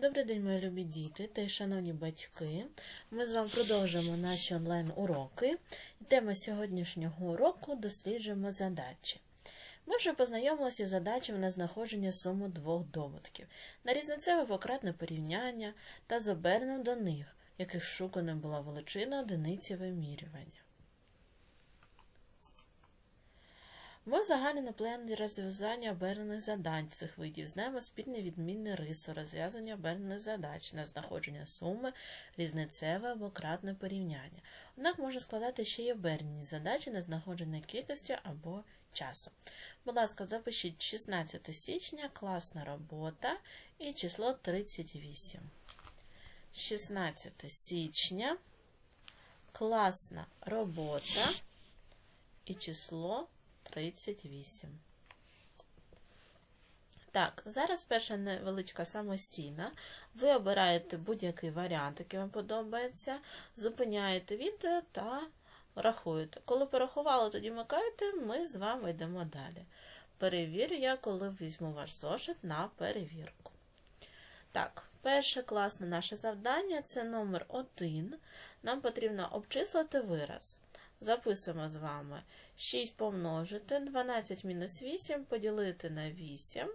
Добрий день, мої любі діти та й шановні батьки. Ми з вами продовжуємо наші онлайн-уроки. Тема сьогоднішнього уроку досліджуємо задачі. Ми вже познайомилися з задачами на знаходження суми двох доводків, на різницеве пократне порівняння та з оберненням до них, яких шуканою була величина одиниці вимірювання. Ми загально на плані розв'язання обернених задач цих видів знаємо спільні відмінні риси розв'язання обернених задач на знаходження суми, різницеве або кратне порівняння. Однак можна складати ще й обернені задачі на знаходження кількості або часу. Будь ласка, запишіть 16 січня, класна робота і число 38. 16 січня, класна робота і число 38. Так, зараз перша невеличка самостійна. Ви обираєте будь-який варіант, який вам подобається, зупиняєте відео та рахуєте. Коли порахували, тоді вмикаєте, ми з вами йдемо далі. Перевірю я, коли візьму ваш зошит на перевірку. Так, перше класне наше завдання це номер 1. Нам потрібно обчислити вираз. Записуємо з вами 6 помножити, 12 мінус 8 поділити на 8,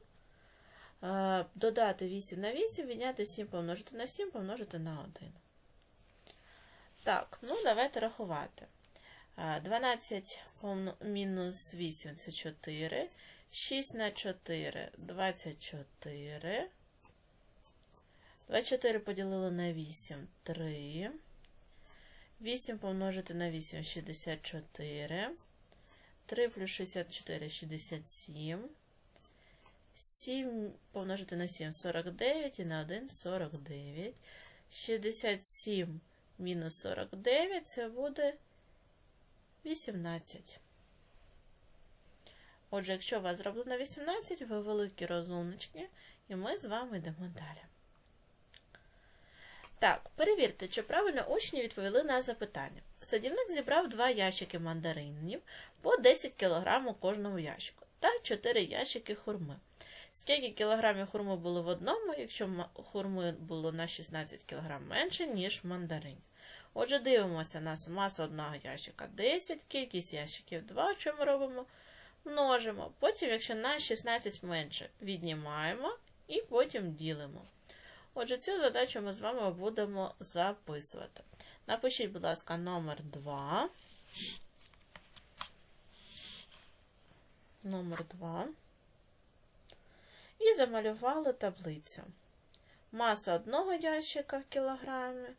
е, додати 8 на 8, відняти 7 помножити на 7, помножити на 1. Так, ну давайте рахувати. 12 мінус 8 це 4. 6 на 4 24. 24 поділили на 8 3. 8 помножити на 8 64. 3 плюс 64 67. 7 помножити на 7 49 і на 1 49. 67 мінус 49 це буде 18. Отже, якщо у вас зроблено 18, ви великі розумнички, і ми з вами йдемо далі. Так, перевірте, чи правильно учні відповіли на запитання. Садівник зібрав два ящики мандаринів по 10 кг у кожному ящику та 4 ящики хурми. Скільки кілограмів хурми було в одному, якщо хурми було на 16 кг менше, ніж мандаринів. Отже, дивимося, нас маса одного ящика 10, кількість ящиків 2, що ми робимо? Множимо. Потім, якщо на 16 менше, віднімаємо і потім ділимо. Отже, цю задачу ми з вами будемо записувати. Напишіть, будь ласка, номер 2. Номер 2. І замалювали таблицю. Маса одного ящика в кілограмі,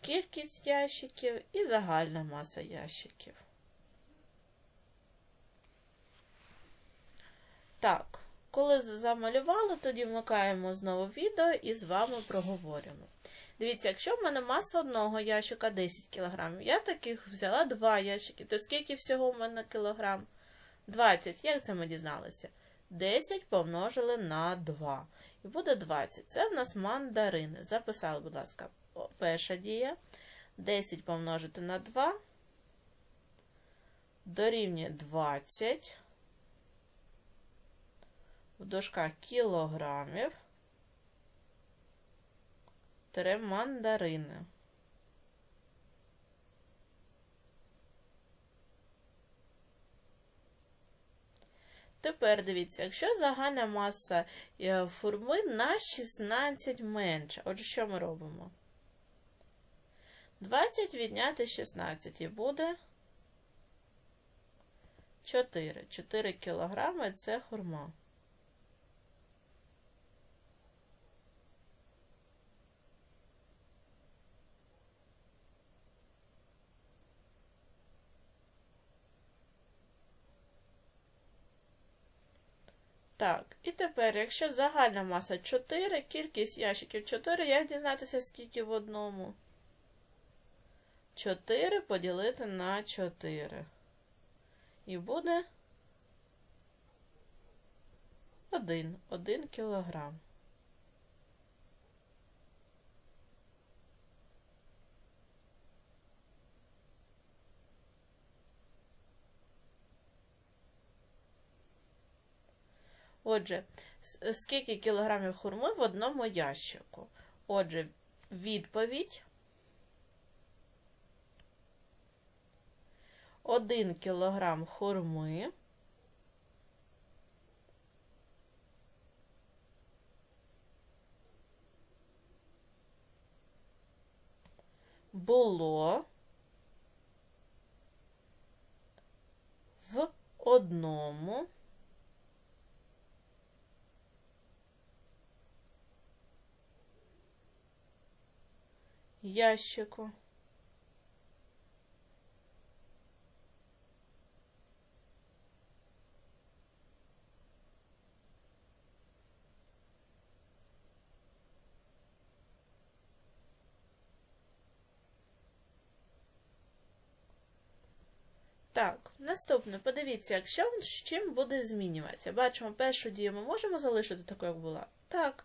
кількість ящиків і загальна маса ящиків. Так. Коли замалювали, тоді вмикаємо знову відео і з вами проговорюємо. Дивіться, якщо в мене маса одного ящика 10 кг, я таких взяла два ящики, то скільки всього в мене кілограм? 20. Як це ми дізналися? 10 помножили на 2. І буде 20. Це в нас мандарини. Записали, будь ласка, перша дія. 10 помножити на 2. Дорівнює 20 в дошках кілограмів тире мандарини. Тепер дивіться, якщо загальна маса е, форми на 16 менше. Отже, що ми робимо? 20 відняти 16 і буде 4. 4 кілограми це хурма. Так, і тепер, якщо загальна маса 4, кількість ящиків 4, як дізнатися, скільки в одному? 4 поділити на 4. І буде 1, 1 кілограм. Отже, скільки кілограмів хурми в одному ящику? Отже, відповідь. 1 кілограм хурми. Було в одному ящику. Так, наступне, подивіться, якщо з чим буде змінюватися. Бачимо, першу дію ми можемо залишити такою, як була? Так.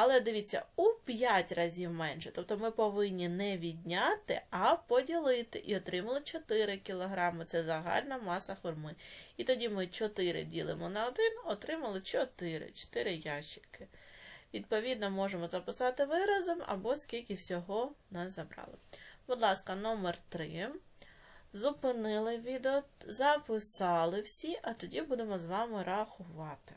Але дивіться, у 5 разів менше. Тобто ми повинні не відняти, а поділити. І отримали 4 кг. Це загальна маса хурми. І тоді ми 4 ділимо на 1, отримали 4, 4 ящики. Відповідно, можемо записати виразом або скільки всього нас забрали. Будь ласка, номер 3. Зупинили відео, записали всі, а тоді будемо з вами рахувати.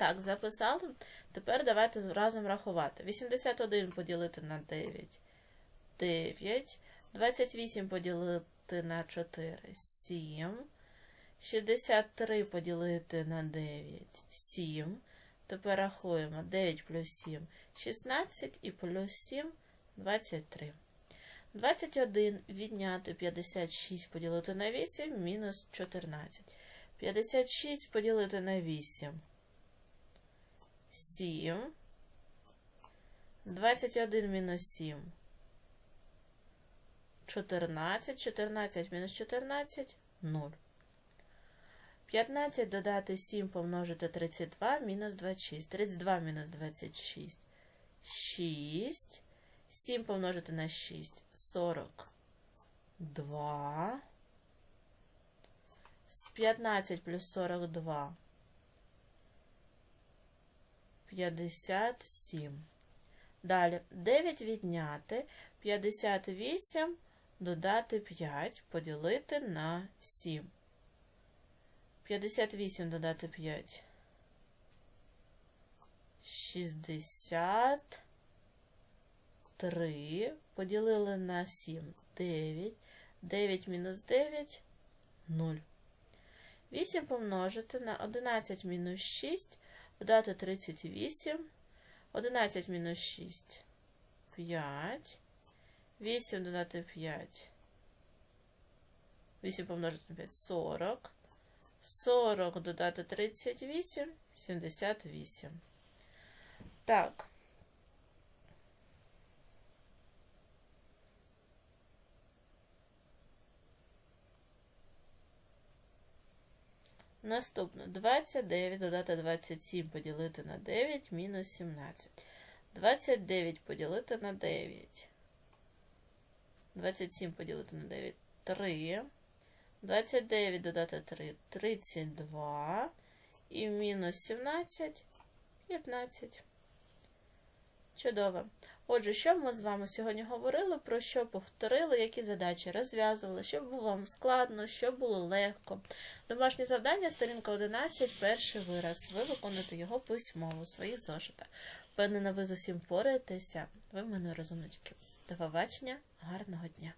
Так, записали. Тепер давайте разом рахувати. 81 поділити на 9. 9. 28 поділити на 4. 7. 63 поділити на 9. 7. Тепер рахуємо 9 плюс 7. 16 і плюс 7 23. 21 відняти 56 поділити на 8 мінус 14. 56 поділити на 8. 7. 21 мінус 7. 14. 14 мінус 14 0. 15 додати 7 помножити 32 мінус 26. 32 мінус 26. 6. 7 помножити на 6. 42. 15 плюс 42. 57. Далі 9 відняти, 58 додати 5, поділити на 7. 58 додати 5. 63. Поділили на 7. 9. 9 мінус 9 0. 8 помножити на 11 мінус 6 Додати 38. 11 мінус 6. 5. 8 додати 5. 8 помножити на 5. 40. 40 додати 38. 78. Так. Наступне 29 додати 27 поділити на 9 мінус 17. 29 поділити на 9. 27 поділити на 9 3. 29 додати 3 32. І мінус 17 15. Чудово. Отже, що ми з вами сьогодні говорили, про що повторили, які задачі розв'язували, що було вам складно, що було легко. Домашнє завдання, сторінка 11, перший вираз. Ви виконуєте його письмово, свої зошита. Впевнена, ви з усім пораєтеся. Ви мене розумнички. До побачення, гарного дня!